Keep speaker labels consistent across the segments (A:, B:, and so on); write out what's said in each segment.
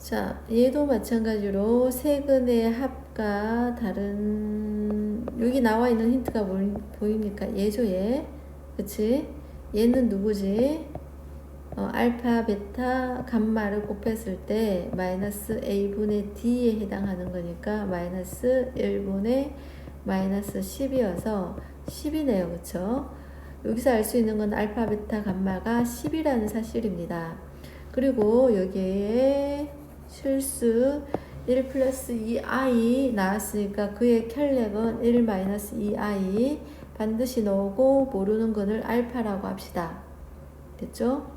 A: 자, 얘도 마찬가지로 세근의 합과 다른 여기 나와 있는 힌트가 뭘 보입니까? 얘죠, 얘. 그치? 얘는 누구지? 어, 알파, 베타, 감마를 곱했을 때 마이너스 a분의 d에 해당하는 거니까 마이너스 1분의 마이너스 10이어서 10이네요. 그쵸? 여기서 알 수 있는 건 알파, 베타, 감마가 10이라는 사실입니다. 그리고 여기에 실수 1 플러스 2i 나왔으니까 그의 켤레건 1 마이너스 2i 반드시 넣고 모르는 것을 알파라고 합시다. 됐죠?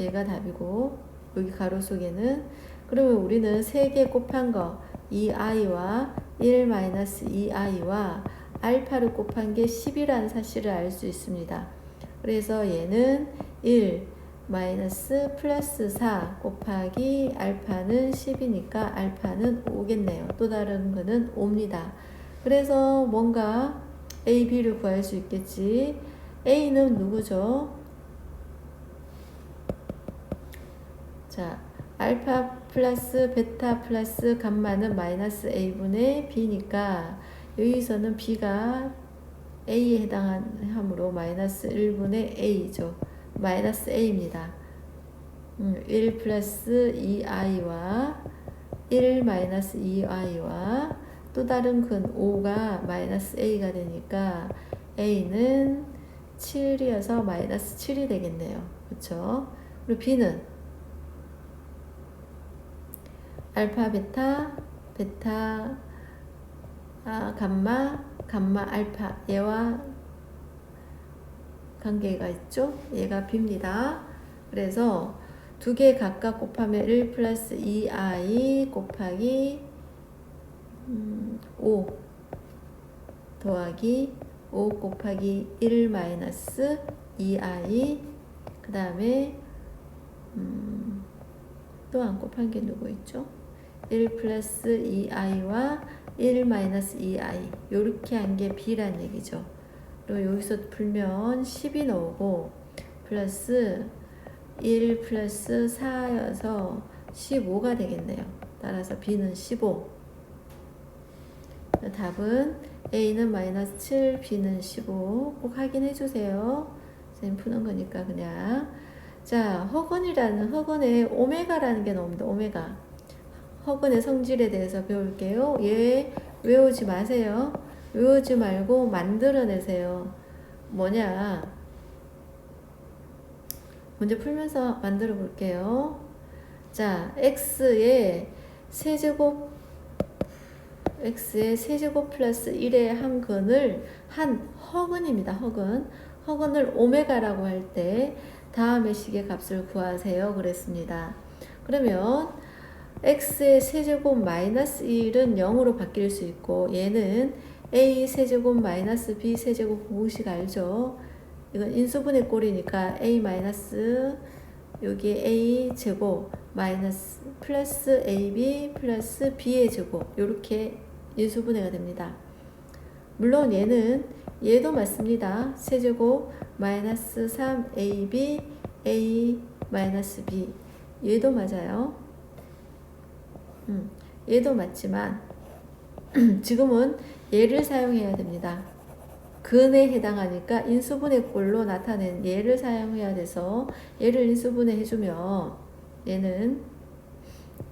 A: 얘가 답이고 여기 가로 속에는 그러면 우리는 3개 곱한 거 2i와 1 마이너스 2i와 알파를 곱한 게 10이라는 사실을 알 수 있습니다. 그래서 얘는 1 마이너스 플러스 4 곱하기 알파는 10이니까 알파는 5겠네요. 또 다른 거는 5입니다. 그래서 뭔가 A, B를 구할 수 있겠지. A는 누구죠? 자, 알파 플러스 베타 플러스 감마는 마이너스 A분의 B니까 여기서는 B가 A에 해당하므로 마이너스 1분의 A죠. 마이너스 A입니다. 음, 1 플러스 2i와 1 마이너스 2i와 또 다른 근 5가 마이너스 A가 되니까 A는 7이어서 마이너스 7이 되겠네요. 그렇죠? 그리고 B는 알파 베타 베타 아, 감마 감마 알파 얘와 관계가 있죠. 얘가 B입니다. 그래서 두 개 각각 곱하면 1 플러스 2i 곱하기 음, 5 더하기 5 곱하기 1 마이너스 2i 그 다음에 음, 또안 곱한 게 누구 있죠? 1 플러스 2i와 1 마이너스 2i 요렇게 한 게 b란 얘기죠. 그리고 여기서 풀면 10이 나오고 플러스 1 플러스 4여서 15가 되겠네요. 따라서 b는 15. 답은 a는 마이너스 7, b는 15. 꼭 확인해 주세요. 선생님 푸는 거니까 그냥. 자, 허근이라는 허근에 오메가라는 게 나옵니다. 오메가. 허근의 성질에 대해서 배울게요. 얘 외우지 마세요. 외우지 말고 만들어내세요. 뭐냐? 문제 풀면서 만들어 볼게요. 자, x의 세제곱 x의 세제곱 플러스 1의 한 근을 한 허근입니다. 허근. 허근을 오메가라고 할 때 다음의 식의 값을 구하세요. 그랬습니다. 그러면 x의 세제곱 마이너스 1은 0으로 바뀔 수 있고 얘는 a 세제곱 마이너스 b 세제곱 공식 알죠? 이건 인수분해 꼴이니까 a 마이너스 여기 a 제곱 마이너스 플러스 ab 플러스 b의 제곱 이렇게 인수분해가 됩니다. 물론 얘는 얘도 맞습니다. 세제곱 마이너스 3ab a 마이너스 b 얘도 맞아요. 음, 얘도 맞지만 지금은 얘를 사용해야 됩니다. 근에 해당하니까 인수분해 꼴로 나타낸 얘를 사용해야 돼서 얘를 인수분해 해주면 얘는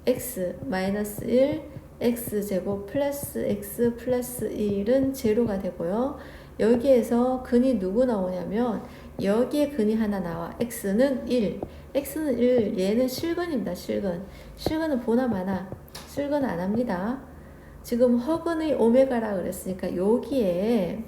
A: x 마이너스 1 x제곱 플러스 x 플러스 1은 제로가 되고요. 여기에서 근이 누구 나오냐면 여기에 근이 하나 나와. x는 1. x는 1. 얘는 실근입니다. 실근. 실근은 보나 마나. 실근 안 합니다. 지금 허근의 오메가라 그랬으니까 여기에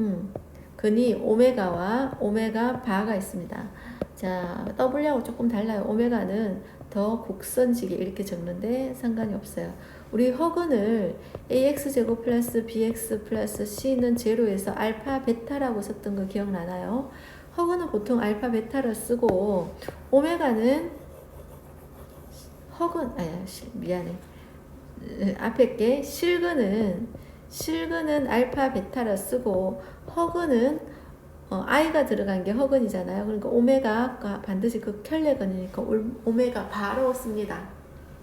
A: 음, 근이 오메가와 오메가 바가 있습니다. 자, W하고 조금 달라요. 오메가는 더 곡선지게 이렇게 적는데 상관이 없어요. 우리 허근을 AX제곱 플러스 BX 플러스 C는 제로에서 알파 베타라고 썼던 거 기억나나요? 허근은 보통 알파 베타로 쓰고 오메가는 허근 아야 미안해 앞에 게 실근은 실근은 알파 베타로 쓰고 허근은 어, i가 들어간 게 허근이잖아요. 그러니까 오메가가 반드시 그 켤레근이니까 올- 오메가 바로 씁니다.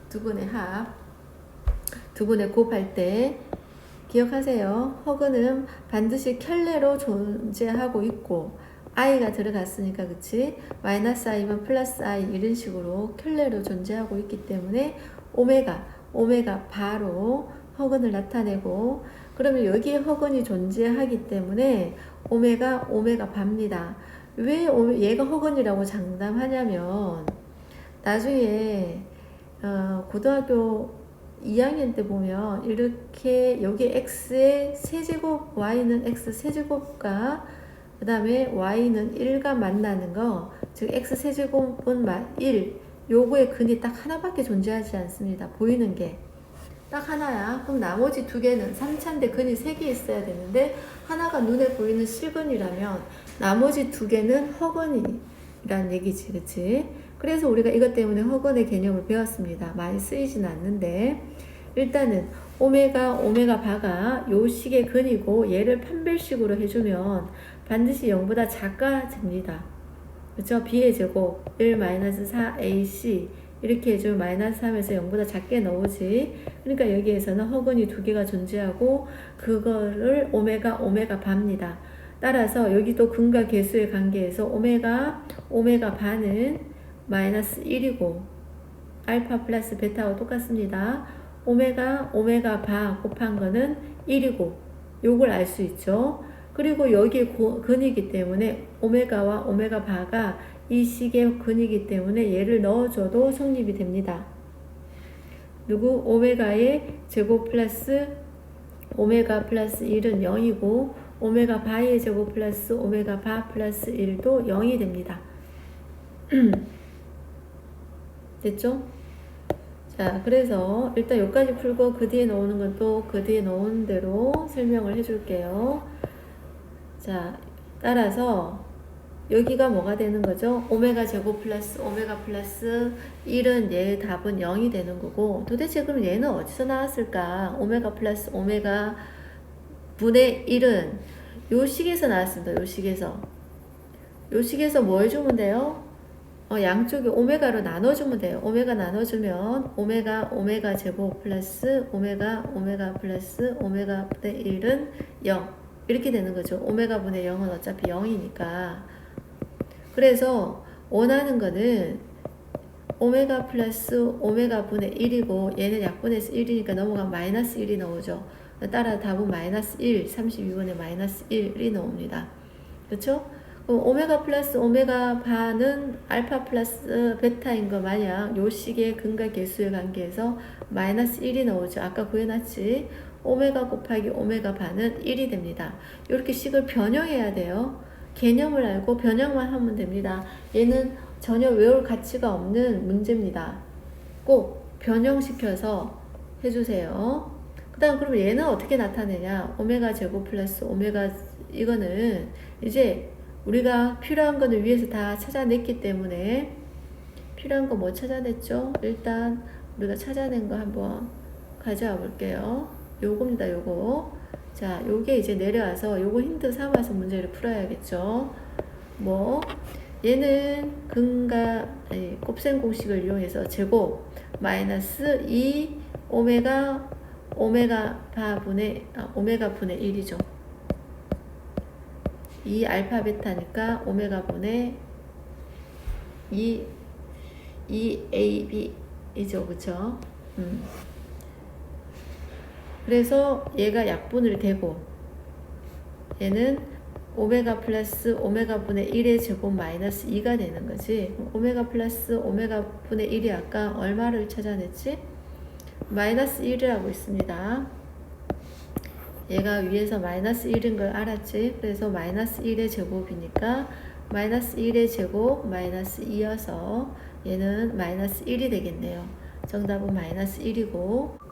A: 두 분의 합. 두 분의 곱할 때 기억하세요. 허근은 반드시 켤레로 존재하고 있고 i가 들어갔으니까 그치? 마이너스 i면 플러스 i 이런 식으로 켤레로 존재하고 있기 때문에 오메가 오메가 바로 허근을 나타내고 그러면 여기에 허근이 존재하기 때문에 오메가 오메가 바입니다. 왜 오- 얘가 허근이라고 장담하냐면 나중에 어, 고등학교 2학년 때 보면 이렇게 여기 x의 세제곱 y는 x 세제곱과 그 다음에 y는 1과 만나는 거, 즉 x 세제곱은 마- 1, 요거의 근이 딱 하나밖에 존재하지 않습니다. 보이는 게. 딱 하나야. 그럼 나머지 두 개는 3차인데 근이 세 개 있어야 되는데 하나가 눈에 보이는 실근이라면 나머지 두 개는 허근이란 얘기지, 그치? 그래서 우리가 이것 때문에 허근의 개념을 배웠습니다. 많이 쓰이진 않는데 일단은 오메가 오메가 바가 요 식의 근이고 얘를 판별식으로 해주면 반드시 0보다 작아집니다. 그렇죠? b의 제곱 1 마이너스 4ac 이렇게 해주면 마이너스 3에서 0보다 작게 나오지. 그러니까 여기에서는 허근이 두 개가 존재하고 그거를 오메가 오메가 바입니다. 따라서 여기도 근과 개수의 관계에서 오메가 오메가 바는 마이너스 1이고 알파 플러스 베타와 똑같습니다. 오메가 오메가 바 곱한 거는 1이고 요걸 알 수 있죠. 그리고 여기에 고- 근이기 때문에 오메가와 오메가 바가 이 식의 근이기 때문에 얘를 넣어줘도 성립이 됩니다. 누구 오메가의 제곱 플러스 오메가 플러스 1은 0이고 오메가 바의 제곱 플러스 오메가 바 플러스 1도 0이 됩니다. 됐죠? 자, 그래서 일단 여기까지 풀고 그 뒤에 나오는 건 또 그 뒤에 나오는 대로 설명을 해줄게요. 자, 따라서 여기가 뭐가 되는 거죠? 오메가 제곱 플러스 오메가 플러스 1은 얘의 답은 0이 되는 거고 도대체 그럼 얘는 어디서 나왔을까? 오메가 플러스 오메가 분의 1은 요 식에서 나왔습니다. 요 식에서. 요 식에서 뭐 해주면 돼요? 어, 양쪽이 오메가로 나눠주면 돼요. 오메가 나눠주면 오메가 오메가 제곱 플러스 오메가 오메가 플러스 오메가 분의 1은 0 이렇게 되는 거죠. 오메가 분의 0은 어차피 0이니까 그래서 원하는 거는 오메가 플러스 오메가 분의 1이고 얘는 약분해서 1이니까 넘어가면 마이너스 1이 나오죠. 따라 답은 마이너스 1, 32분의 마이너스 1이 나옵니다. 그렇죠? 그럼 오메가 플러스 오메가 바는 알파 플러스 베타인 거 마냥 요 식의 근과 개수의 관계에서 마이너스 1이 나오죠. 아까 구해놨지. 오메가 곱하기 오메가 바는 1이 됩니다. 이렇게 식을 변형해야 돼요. 개념을 알고 변형만 하면 됩니다. 얘는 전혀 외울 가치가 없는 문제입니다. 꼭 변형시켜서 해주세요. 그 다음 그러면 얘는 어떻게 나타내냐 오메가 제곱 플러스 오메가 이거는 이제 우리가 필요한 거는 위에서 다 찾아냈기 때문에 필요한 거 뭐 찾아냈죠? 일단 우리가 찾아낸 거 한번 가져와 볼게요. 요겁니다, 요거. 자, 요게 이제 내려와서 요거 힌트 삼아서 문제를 풀어야겠죠. 뭐, 얘는 근과, 아니, 곱셈 공식을 이용해서 제곱 마이너스 2 오메가 오메가 바분의 아, 오메가 분의 1이죠. 이 알파 베타니까 오메가 분의 2 2 AB이죠. 그쵸? 음. 그래서 얘가 약분을 되고 얘는 오메가 플러스 오메가 분의 1의 제곱 마이너스 2가 되는 거지. 오메가 플러스 오메가 분의 1이 아까 얼마를 찾아냈지? 마이너스 1이라고 있습니다. 얘가 위에서 마이너스 1인 걸 알았지? 그래서 마이너스 1의 제곱이니까 마이너스 1의 제곱 마이너스 2여서 얘는 마이너스 1이 되겠네요. 정답은 마이너스 1이고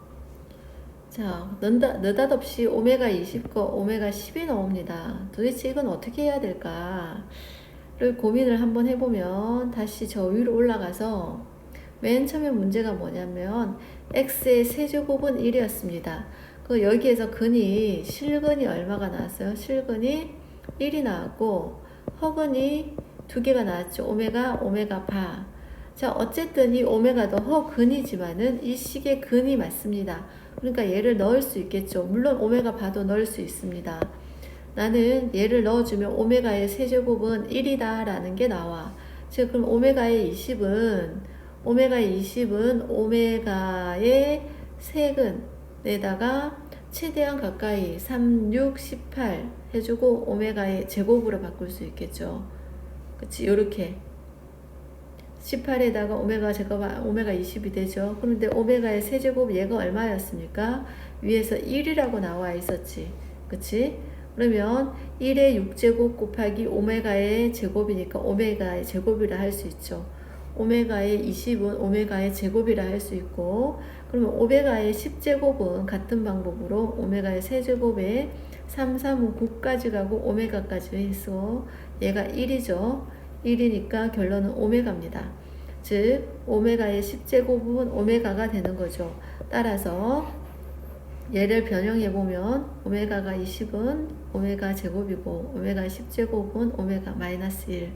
A: 자, 느닷, 느닷 없이 오메가 20과 오메가 10이 나옵니다. 도대체 이건 어떻게 해야 될까를 고민을 한번 해보면 다시 저 위로 올라가서 맨 처음에 문제가 뭐냐면 x의 세제곱은 1이었습니다. 그 여기에서 근이 실근이 얼마가 나왔어요? 실근이 1이 나왔고 허근이 두 개가 나왔죠. 오메가, 오메가 바. 자, 어쨌든 이 오메가도 허근이지만은 이 식의 근이 맞습니다. 그러니까 얘를 넣을 수 있겠죠. 물론 오메가 바도 넣을 수 있습니다. 나는 얘를 넣어주면 오메가의 세제곱은 1이다 라는 게 나와. 즉, 그럼 오메가의 20은, 오메가의 20은 오메가의 세근에다가 최대한 가까이 3, 6, 18 해주고 오메가의 제곱으로 바꿀 수 있겠죠. 그치, 요렇게. 18에다가 오메가 제곱, 오메가 20이 되죠. 그런데 오메가의 세제곱 얘가 얼마였습니까? 위에서 1이라고 나와 있었지. 그치? 그러면 1의 6제곱 곱하기 오메가의 제곱이니까 오메가의 제곱이라 할 수 있죠. 오메가의 20은 오메가의 제곱이라 할 수 있고, 그러면 오메가의 10제곱은 같은 방법으로 오메가의 세제곱에 3, 3은 9까지 가고 오메가까지 해서 얘가 1이죠. 1이니까 결론은 오메가입니다. 즉, 오메가의 10제곱은 오메가가 되는 거죠. 따라서 얘를 변형해 보면 오메가가 20은 오메가 제곱이고 오메가 10제곱은 오메가 마이너스 1.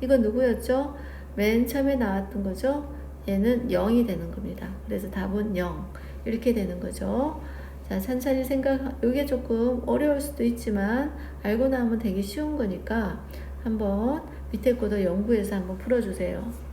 A: 이건 누구였죠? 맨 처음에 나왔던 거죠? 얘는 0이 되는 겁니다. 그래서 답은 0. 이렇게 되는 거죠. 자, 천천히 생각, 이게 조금 어려울 수도 있지만 알고 나면 되게 쉬운 거니까 한번 밑에 거도 연구해서 한번 풀어주세요.